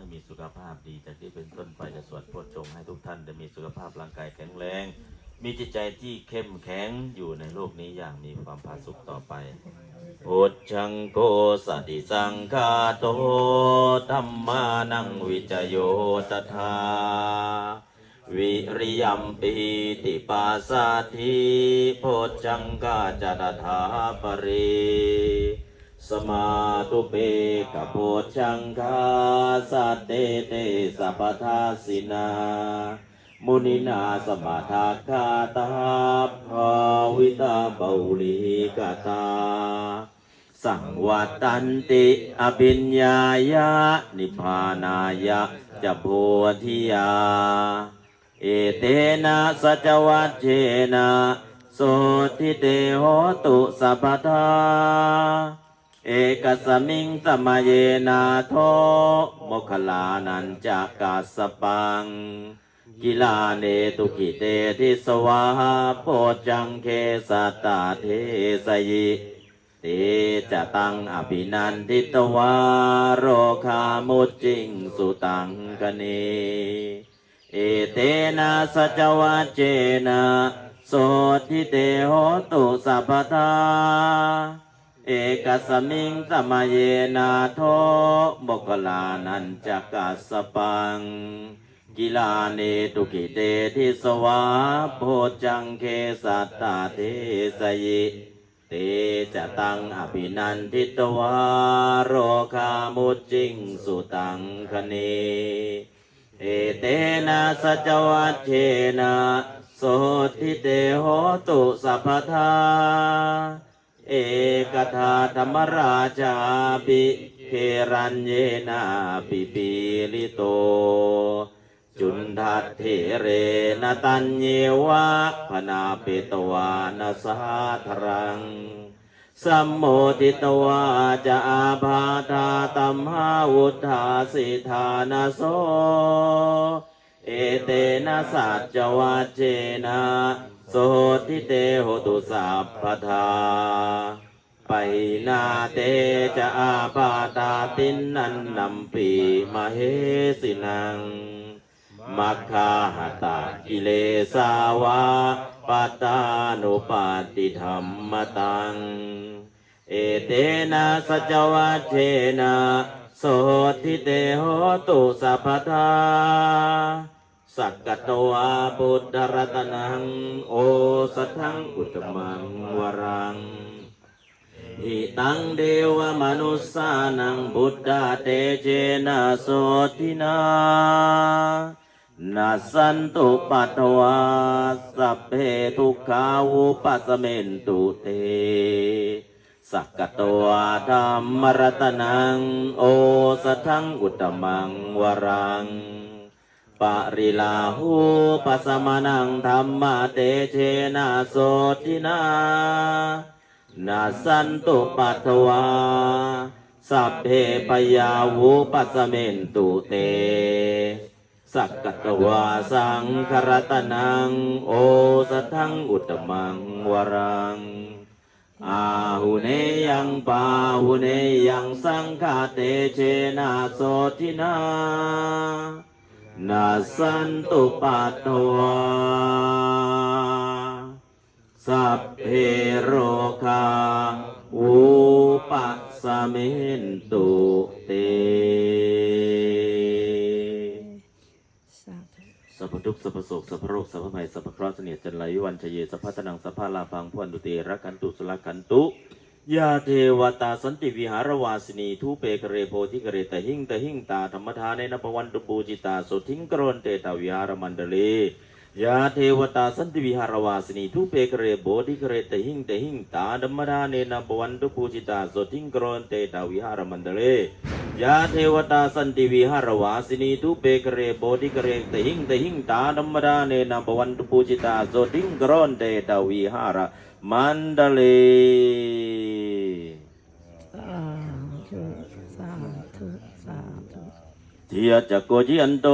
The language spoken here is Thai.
ให้มีสุขภาพดีจากที่เป็นต้นไปจะสวดโพชฌงให้ทุกท่านได้มีสุขภาพร่างกายแข็งแรง มีจิตใจที่เข้มแข็งอยู่ในโลกนี้อย่างมีความผาสุกต่อไปพุทธังโกสติสังฆาโตธรรมานังวิจโยตถาวิริยมปีติปัสสัทธิโพชังกาจตถาปริ สมาตุเปกะโพชังคาสัตเตเตสัพทาสินา มุนินาสมาทาคาตาภาวิตาเบาลีกาตา สังวัตันติอภิญญายะนิพานายะจะโพธิยา เอเตนะสัจวัตเจนะโสทิเตโหตุสัพพทา เอกสมิงสมัยเยนาโทโมคลานันจากาสปัง กิลาเนตุกิเตทิสวาโปจังเคสตาเทสยิเตจะตังอภินันทิตวาโรคามุจิงสุตังกเนเอเตนะสัจวัจเจนะโสทิเตโหตุสัพพทา เอกสมิงสมัยเยนาโทบกลานันจักกัสปัง กิลาเนตุกิเตทิสวาโพจังเคสัตตาเทสยิเตจะตังอภินันทิตวาโรคามุจิงสุตังคเนเอเตนะสัจวัตเชนะโสทิเตโหตุสัพพทา เอกทาธรรมราชาปิเครัญเยนาปิปีลิโต จุนทัตเถเรนตัญเยวะพนาเปตวานสาธรัง สัมโมทิตวาจะอาภาธาตัมหาวุธาสิธานาโสเอเตนะสัจวัจเจนะ โสทิเตโหตุสัพพทาไปนาเตจะอาปาตาตินนันนัมปีมาเหสินังมัคคาหตากิเลสาวาปตานุปาติธรรมตัง เอเตนะสัจวัเทนะโสทิเตโหตุสัพพทา สักกะโตอาบุตรรัตนัง โอสัทธังอุตมังวรังหิตังเดวมนุสสานังบุตตาเตเจนะโสทินานาสันตุปัตวาสัพเพทุกขาวุปัสเมนตุเต สักกะโตอาธรรมรัตนัง โอสัทธังอุตตมังวรัง ปริลาหูปัสมานังธรรมเตเชนะโสทินานาสันตุปัตวา สัพเพปยาวุปัสเมนตุเต สักกตวาสังครตนัง โอสทังอุตมังวรัง อาหุเนยังปาหุเนยังสังฆาเตเชนะโสทินา นาสันตุปัตวาสัพเพโรคาอุปัสสเมนตุเตสัพพทุกสัพพโศกสัพพโรคสัพพภัยสัพพเคราะห์เสนียจันไรวิวันชเยสัพพะตนังสัพพะลาพังพวนตุเตระกันตุสละกันตุ ยาเทวตาสันติวิหารวาสินีทูเปกเรโพธิกเรตหิงตหิงตาธรรมทานนปวันตุปูจิตาสุทิงกรนเตตาวิหารมันเดลียาเทวตาสันติวิหารวาสินีทูเปกเรโพธิกเรตหิงตหิงตาธรรมทานนปวันตุปูจิตาสุทิงกรนเตตาวิหารมันเดลี ยาเทวตาสันติวิหารวาสินีทุเปกเรโบธิกเรตหิงตหิงตาดัมมดาเนนะบวันตุปูจิตาโซติงกรอนเตตาวิหารมันเดเลสาธุสาธุสาธุเทียจักโกจิอันโต